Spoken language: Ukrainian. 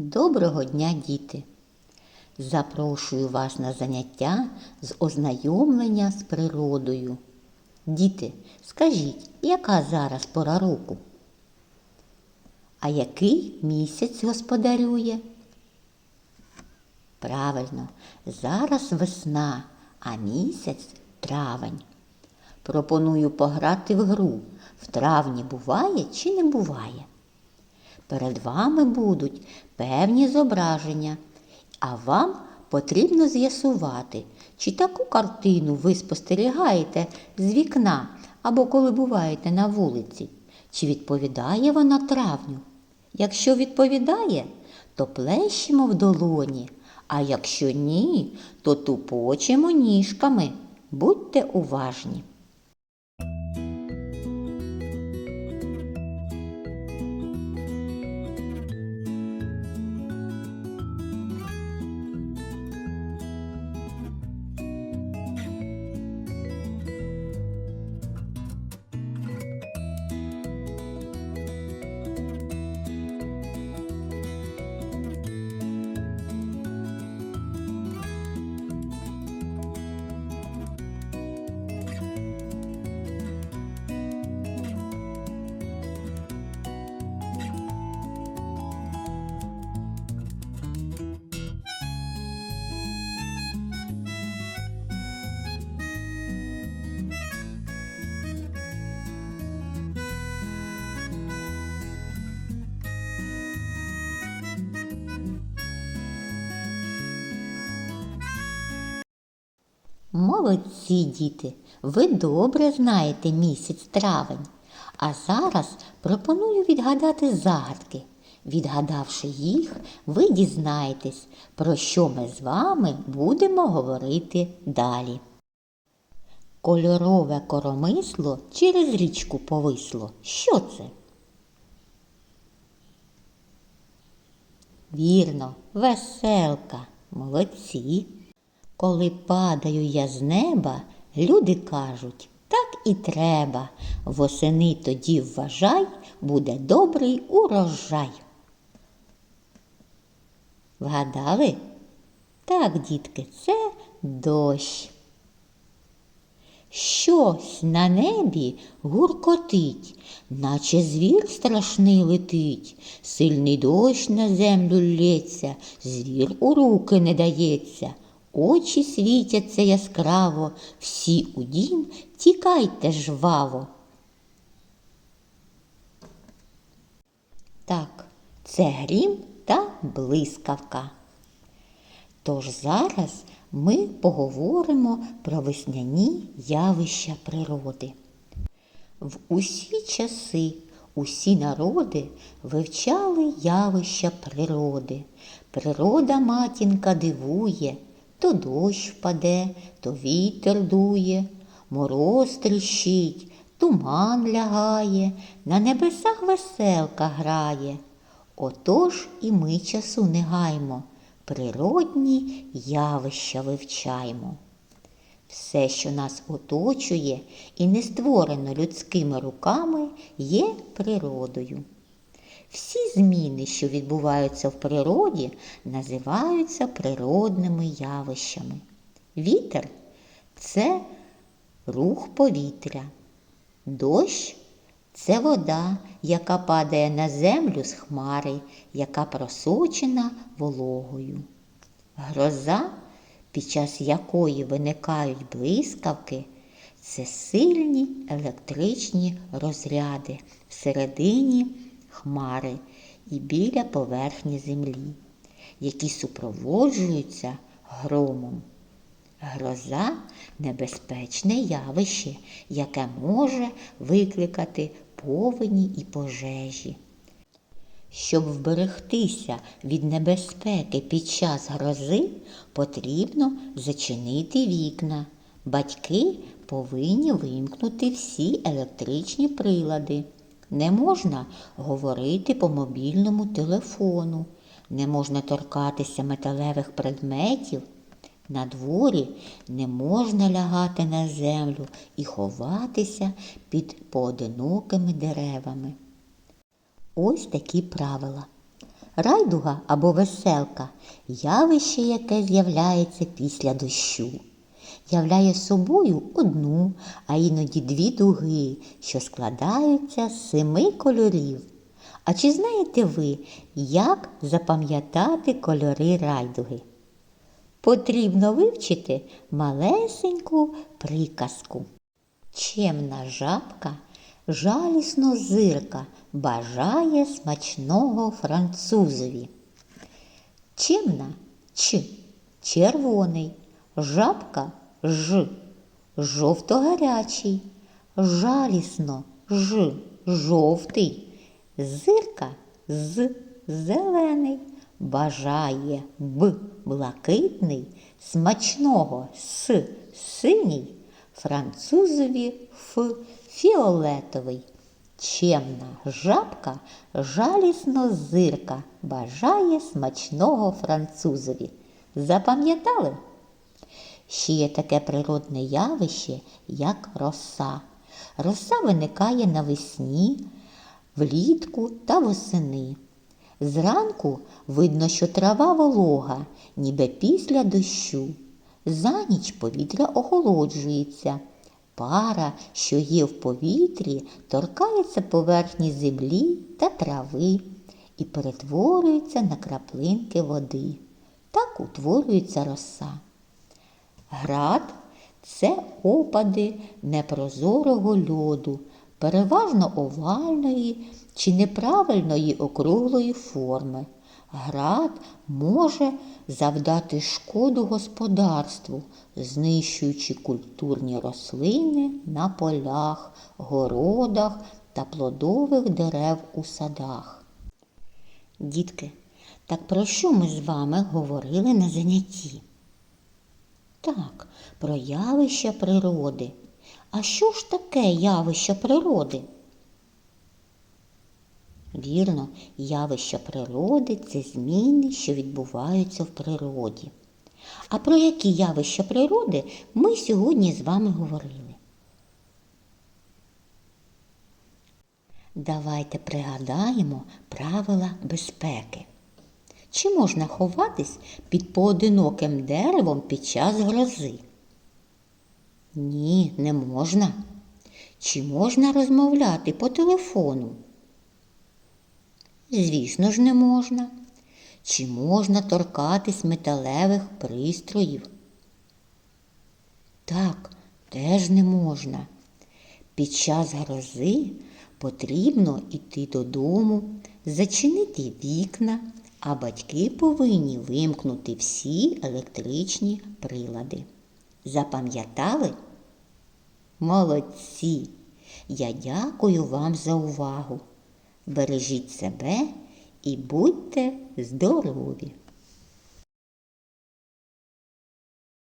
Доброго дня, діти! Запрошую вас на заняття з ознайомлення з природою. Діти, скажіть, яка зараз пора року? А який місяць господарює? Правильно, зараз весна, а місяць травень. Пропоную пограти в гру. В травні буває чи не буває? Перед вами будуть певні зображення, а вам потрібно з'ясувати, чи таку картину ви спостерігаєте з вікна або коли буваєте на вулиці, чи відповідає вона травню. Якщо відповідає, то плещемо в долоні, а якщо ні, то тупочемо ніжками. Будьте уважні. Молодці діти, ви добре знаєте місяць травень. А зараз пропоную відгадати загадки. Відгадавши їх, ви дізнаєтесь, про що ми з вами будемо говорити далі. Кольорове коромисло через річку повисло. Що це? Вірно, веселка. Молодці. Коли падаю я з неба, люди кажуть, так і треба. Восени тоді вважай, буде добрий урожай. Вгадали? Так, дітки, це дощ. Щось на небі гуркотить, наче звір страшний летить, сильний дощ на землю лється, звір у руки не дається. Очі світяться яскраво, всі у дім тікайте жваво. Так, це грім та блискавка. Тож зараз ми поговоримо про весняні явища природи. В усі часи усі народи вивчали явища природи. Природа матінка дивує, то дощ впаде, то вітер дує, мороз тріщить, туман лягає, на небесах веселка грає. Отож і ми часу не гаймо, природні явища вивчаймо. Все, що нас оточує і не створено людськими руками, є природою. Всі зміни, що відбуваються в природі, називаються природними явищами. Вітер це рух повітря, дощ це вода, яка падає на землю з хмари, яка просочена вологою. Гроза, під час якої виникають блискавки, це сильні електричні розряди всередині хмари і біля поверхні землі, які супроводжуються громом. Гроза небезпечне явище, яке може викликати повені і пожежі. Щоб вберегтися від небезпеки під час грози, потрібно зачинити вікна. Батьки повинні вимкнути всі електричні прилади. Не можна говорити по мобільному телефону, не можна торкатися металевих предметів. На дворі не можна лягати на землю і ховатися під поодинокими деревами. Ось такі правила. Райдуга або веселка явище, яке з'являється після дощу. Являє собою одну, а іноді дві дуги, що складаються з семи кольорів. А чи знаєте ви, як запам'ятати кольори райдуги? Потрібно вивчити малесеньку приказку. Чемна жабка, жалісно зирка, бажає смачного французові. Чемна ч, червоний, жабка ж, жовто-гарячий, жалісно. Ж, жовтий, зирка. З, зелений, бажає б, блакитний, смачного. С, синій, французові ф, фіолетовий. Чемна жабка, жалісно зирка, бажає смачного французові. Запам'ятали? Ще є таке природне явище, як роса. Роса виникає навесні, влітку та восени. Зранку видно, що трава волога, ніби після дощу. За ніч повітря охолоджується. Пара, що є в повітрі, торкається поверхні землі та трави і перетворюється на краплинки води. Так утворюється роса. Град це опади непрозорого льоду, переважно овальної чи неправильної округлої форми. Град може завдати шкоду господарству, знищуючи культурні рослини на полях, городах та плодових дерев у садах. Дітки, так про що ми з вами говорили на занятті? Так, про явища природи. А що ж таке явище природи? Вірно, явища природи це зміни, що відбуваються в природі. А про які явища природи ми сьогодні з вами говорили? Давайте пригадаємо правила безпеки. Чи можна ховатись під поодиноким деревом під час грози? Ні, не можна. Чи можна розмовляти по телефону? Звісно ж, не можна. Чи можна торкатись металевих пристроїв? Так, теж не можна. Під час грози потрібно йти додому, зачинити вікна, а батьки повинні вимкнути всі електричні прилади. Запам'ятали? Молодці! Я дякую вам за увагу. Бережіть себе і будьте здорові!